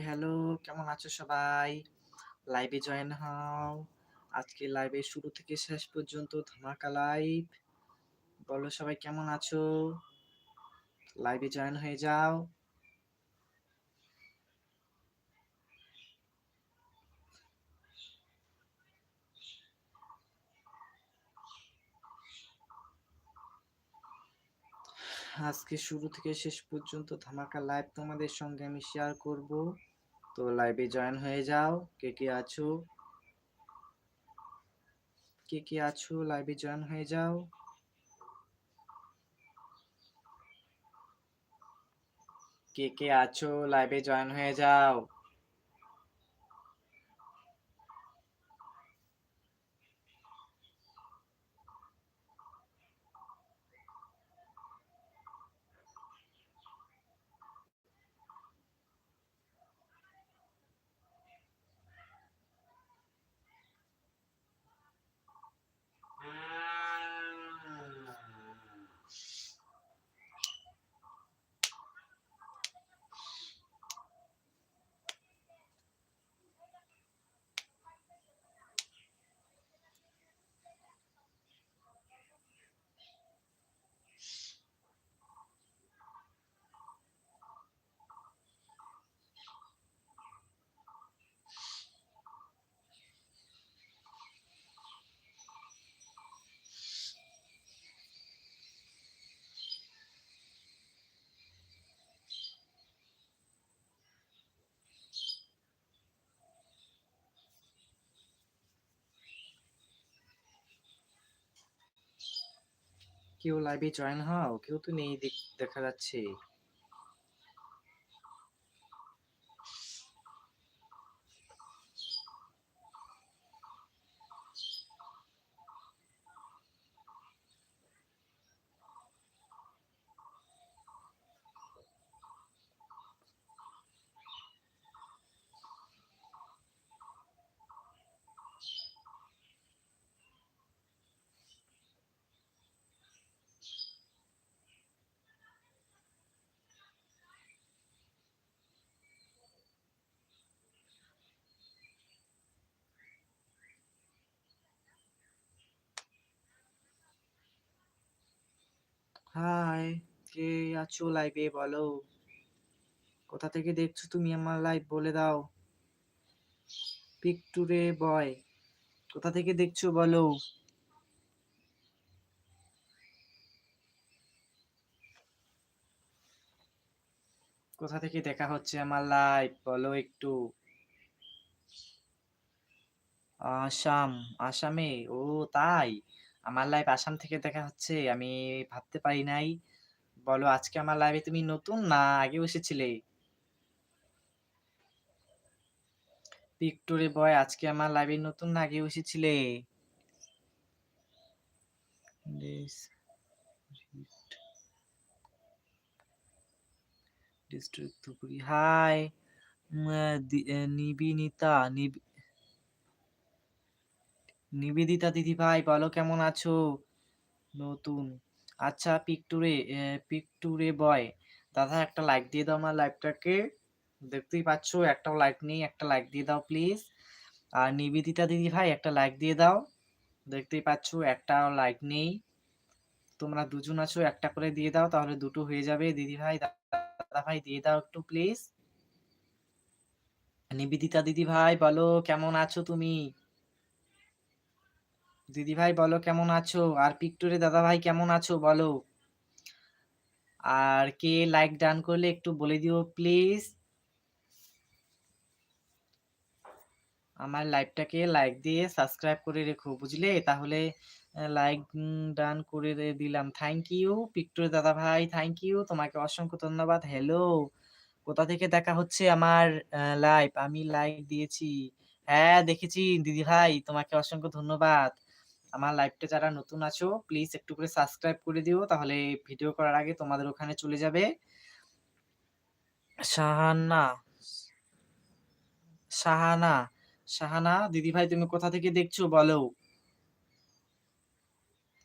Hello, কেমন আছো সবাই? লাইভে জয়েন হও। আজকে লাইভের শুরু থেকে শেষ পর্যন্ত ধামাকা লাইভ। বলো সবাই কেমন আছো? লাইভে জয়েন হয়ে যাও। আজকে শুরু থেকে শেষ পর্যন্ত ধামাকা লাইভ তোমাদের সঙ্গে আমি শেয়ার করব। তো লাইভে জয়েন হয়ে যাও। কে কে আছো? কে কে আছো? লাইভে জয়েন হয়ে যাও। কে কে আছো? লাইভে জয়েন হয়ে যাও। কেউ লাইভে জয়েন হও। কেউ তো নেই দেখ- দেখা যাচ্ছে। হাই, কে আছো লাইভে বলো। কোথা থেকে দেখছ তুমি আমার লাইভ বলে দাও। পিকটুরে বয় কোথা থেকে দেখছ বলো। কোথা থেকে দেখা হচ্ছে আমার লাইভ বলো একটু। আসাম, আসামে ও তাই। আমার লাইভ আসাম থেকে দেখা হচ্ছে, আমি ভাবতে পারি নাই। বলো, আজকে আমার লাইভে তুমি নতুন না আগেও এসেছিলে? পিকটুরে বয়, আজকে আমার লাইভে নতুন না আগেও এসেছিলে? হাই নিবিনিতা, নিবি নিবেদিতা দিদি ভাই, বলো কেমন আছো? নতুন। আচ্ছা পিকটুরে পিকটুরে বয় দাদা একটা লাইক দিয়ে দাও আমার লাইভটাকে দেখতেই পাচ্ছ, একটাও লাইক নেই, একটা লাইক দিয়ে দাও প্লিজ আর নিবেদিতা দিদি ভাই, একটা লাইক দিয়ে দাও। দেখতেই পাচ্ছ, একটাও লাইক নেই। তোমরা দুজন আছো, একটা করে দিয়ে দাও, তাহলে দুটো হয়ে যাবে। দিদি ভাই, দাদা ভাই, দিয়ে দাও একটু প্লিজ নিবেদিতা দিদি ভাই, বলো কেমন আছো তুমি? দিদি ভাই বলো, কেমন আছো? আর পিকটুরে দাদা ভাই কেমন আছো বলো? আর কে লাইক ডান করলে একটু বলে দিও প্লিজ আমার লাইভটাকে লাইক দিয়ে সাবস্ক্রাইব করে রেখো, বুঝলে? তাহলে লাইক ডান করে দিলাম। থ্যাংক ইউ পিকটুরে দাদা ভাই থ্যাংক ইউ তোমাকে অসংখ্য ধন্যবাদ। হ্যালো কোথা থেকে দেখা হচ্ছে আমার লাইভ আমি লাইক দিয়েছি। হ্যাঁ দেখেছি দিদি ভাই তোমাকে অসংখ্য ধন্যবাদ। আমার লাইভটা যারা নতুন আছো প্লিজ একটু করে সাবস্ক্রাইব করে দিও, তাহলে ভিডিও করার আগে তোমাদের ওখানে চলে যাবে। শাহানা শাহানা শাহানা দিদি ভাই তুমি কোথা থেকে দেখছ বলো?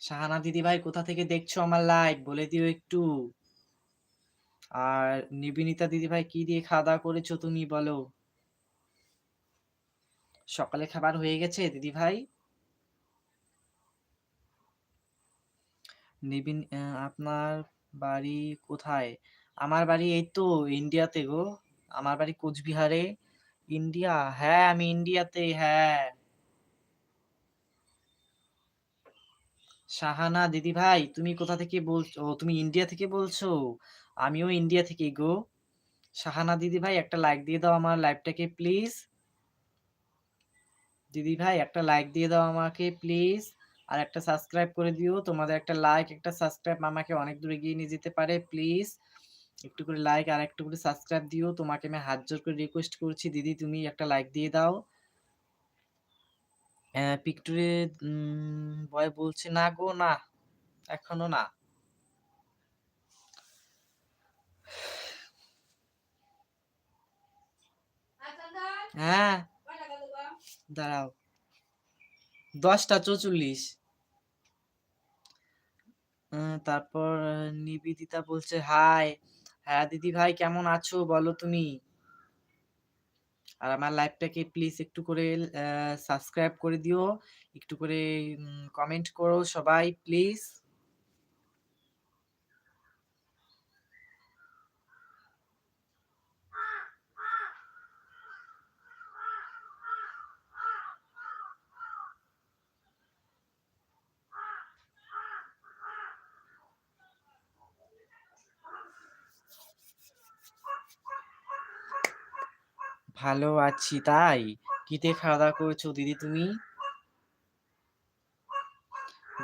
শাহানা দিদি ভাই কোথা থেকে দেখছ আমার লাইভ বলে দিও একটু। আর নিবেদিতা দিদিভাই কি দিয়ে খাওয়া দাওয়া করেছ তুমি বলো? সকালে খাবার হয়ে গেছে দিদিভাই? নিবিন আপনার বাড়ি কোথায়? আমার বাড়ি এই তো ইন্ডিয়াতে গো। আমার বাড়ি কোচবিহারে। ইন্ডিয়া? হ্যাঁ আমি ইন্ডিয়াতে হ্যাঁ। শাহানা দিদিভাই তুমি কোথা থেকে বলছো তুমি ইন্ডিয়া থেকে বলছো? আমিও ইন্ডিয়া থেকে গো। শাহানা দিদিভাই একটা লাইক দিয়ে দাও আমার লাইভটাকে প্লিজ দিদিভাই একটা লাইক দিয়ে দাও আমাকে প্লিজ আর একটা সাবস্ক্রাইব করে দিও। তোমাদের একটা লাইক একটা সাবস্ক্রাইব আমাকে অনেক দূরে এগিয়ে নিয়ে যেতে পারে প্লিজ একটু করে লাইক আর একটু করে সাবস্ক্রাইব দিও। তোমাকে আমি হাত জোর করে রিকোয়েস্ট করছি। দিদি, তুমি একটা লাইক দিয়ে দাও। পিকটুরে বয় বলছে, না গো, না। এখনও না। হ্যাঁ। দাঁড়াও। দশটা চৌচল্লিশ। তারপর নিবেদিতা বলছে, হাই। হ্যাঁ দিদি ভাই, কেমন আছো বলো তুমি? আর আমার লাইভটাকে প্লিজ একটু করে সাবস্ক্রাইব করে দিও। একটু করে কমেন্ট করো সবাই প্লিজ ভালো আছি, তাই? কি দিয়ে খাওয়া দাওয়া করেছ দিদি তুমি?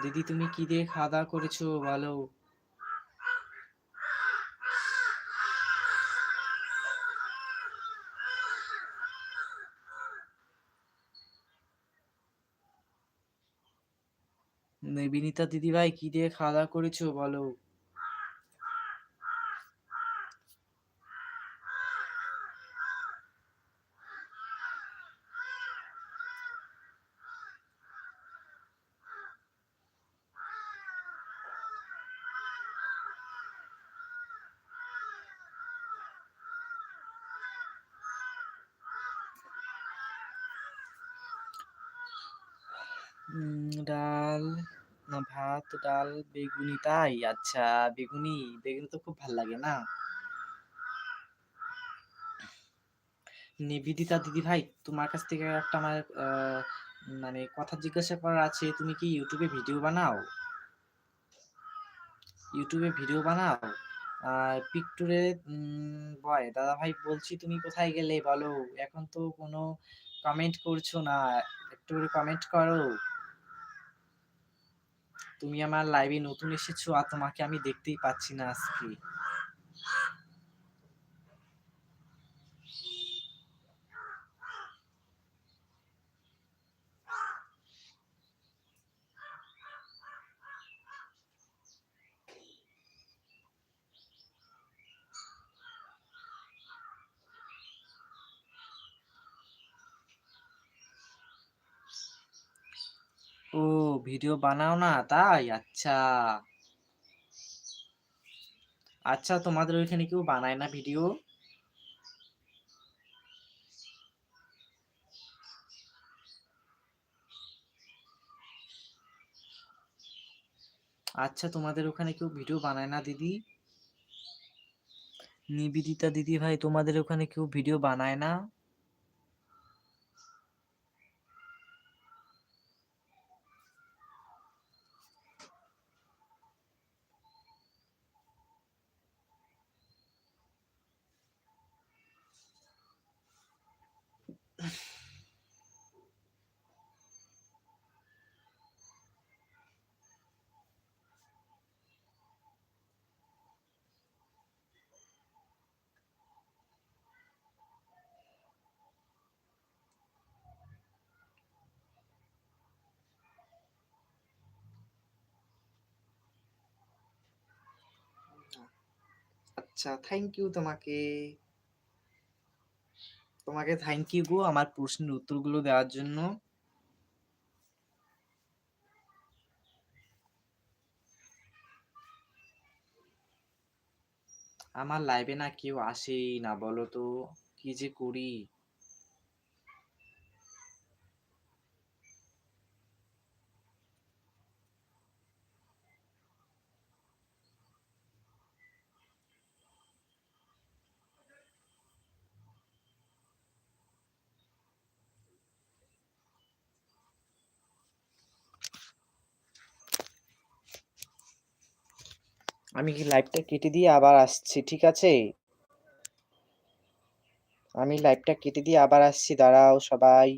দিদি তুমি কি দিয়ে খাওয়া দাওয়া করেছ বলো? বিনীতা দিদি ভাই কি দিয়ে খাওয়া দাওয়া করেছ বলো? ডাল, না ভাত, ডাল, বেগুনি, তাই? আচ্ছা বেগুনি বেগুনি তো খুব ভালো লাগে না? নিবেদিতা দিদি ভাই, তোমার কাছ থেকে একটা আমার মানে কথা জিজ্ঞাসা করার আছে, তুমি কি ইউটিউবে ভিডিও বানাও? ইউটিউবে ভিডিও বানাও? পিকটুরে বয় দাদা ভাই বলছি তুমি কোথায় গেলে বলো? এখন তো কোনো কমেন্ট করছ না। একটু কমেন্ট করো। তুমি আমার লাইভে নতুন এসেছ আর তোমাকে আমি দেখতেই পাচ্ছি না আজকে। ও, ভিডিও বানাও না? তাই? আচ্ছা। আচ্ছা তোমাদের ওইখানে কেউ বানায় না ভিডিও? আচ্ছা তোমাদের ওখানে কেউ ভিডিও বানায় না, দিদি? নিবেদিতা দিদি ভাই, তোমাদের ওখানে কেউ ভিডিও বানায় না? আচ্ছা থ্যাংক ইউ তোমাকে। তোমাকে থ্যাংক ইউ গো আমার প্রশ্নের উত্তরগুলো দেওয়ার জন্য। আমার লাইভে না কেউ আসেই না, বলো তো? কি যে করি? আমি কি লাইভটা কেটে দিয়ে আবার আসছি, ঠিক আছে? আমি লাইভটা কেটে দিয়ে আবার আসছি, দাঁড়াও সবাই।